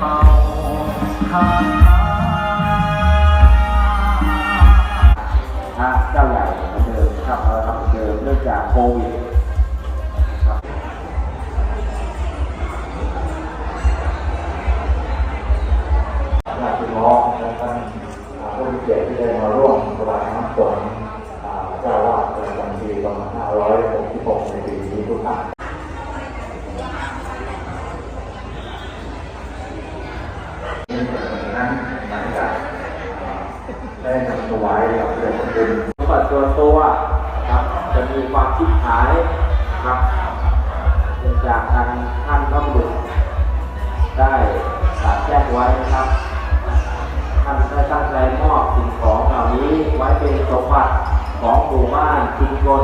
เป่าคาถาพระเจ้าใหญ่เหมือนเดิมครับเราทำเหมือนเดิมเนื่องจากโควิด ได้นำถวายกับเรื่องของบุญสมบัติส่วนตัวครับ จะมีความคิดหายครับเนื่องจากทางท่านพระบุตรได้สาบแจ้งไว้นะครับท่านได้ตั้งใจมอบสิ่งของเหล่านี้ไว้เป็นสมบัติของหมู่บ้านชุมชน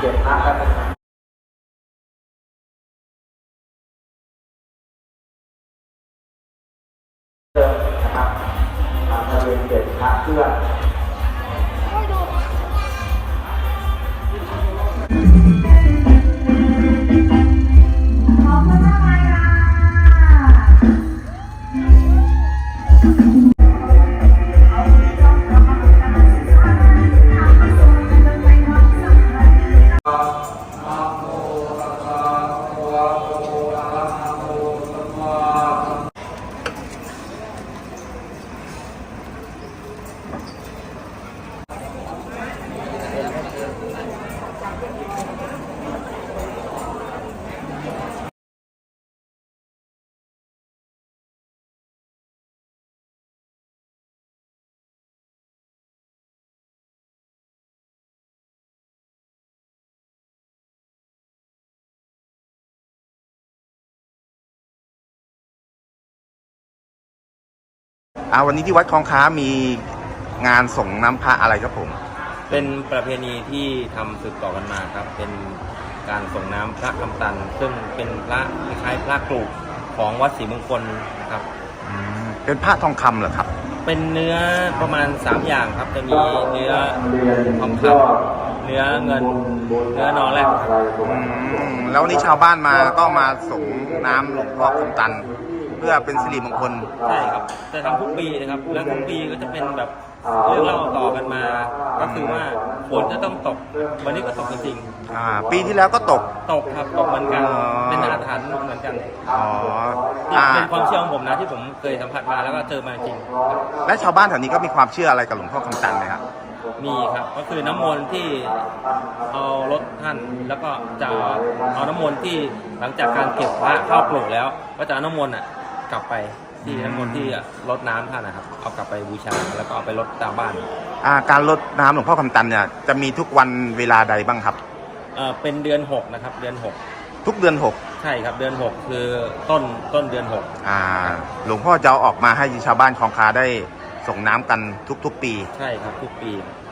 เก็บพระกันะครับเดิมนะครับทำทะเบียนเก็บพระเครื่อขอบคุณมากค่ะ อ่าวันนี้ที่วัดคลองค้ามีงานส่งน้ำพระอะไรครับผม เป็นประเพณีที่ทำสืบต่อกันมาครับ เป็นการส่งน้ำพระคำตัน ซึ่งเป็นพระคล้ายๆพระกรุของวัดศรีมงคลครับอืมเป็นพระทองคำเหรอครับ เป็นเนื้อประมาณ 3 อย่างครับ จะมีเนื้อทองคำเนื้อเงิน เนื้อนอแรกครับอืมแล้ววันนี้ชาวบ้านมาก็มาส่งน้ำหลวงพ่อคำตัน เพื่อเป็นสิริมงคล ใช่ครับจะทำทุกปีนะครับ แล้วทุกปีก็จะเป็นแบบ เรื่องเล่าต่อกันมา ก็คือว่าฝนจะต้องตก วันนี้ก็ตกจริงอ่า ปีที่แล้วก็ตก ๆตกครับตกเหมือนกัน อ๋อ เป็นอาถรรพ์เหมือนกันอ๋อนี่อ่าเป็นความเชื่อของผมนะที่ผมเคยสัมผัสมาแล้วก็เจอมาจริงและชาวบ้านแถวนี้ก็มีความเชื่ออะไรกับหลวงพ่อคำตันไหมครับ มีครับก็คือน้ำมนต์ที่เอารถท่านแล้วก็จะเอาน้ำมนต์ที่หลังจากการเก็บพระเข้าปลูกแล้ว ก็จะเอาน้ำมนต์อะกลับไป ที่น้ำมนต์ที่รดน้ำท่านนะครับ เอากลับไปบูชาแล้วก็เอาไปรดตามบ้านอ่าการลดน้ำหลวงพ่อคำตันเนี่ยจะมีทุกวันเวลาใดบ้างครับ เออเป็นเดือนหกนะครับ เดือนหกทุกเดือนหกใช่ครับ เดือนหกคือต้นต้นเดือนหกอ่า หลวงพ่อจะเอาออกมาให้ชาวบ้านคลองค้าได้ส่งน้ำกันทุกๆปี ใช่ครับทุกปีอืม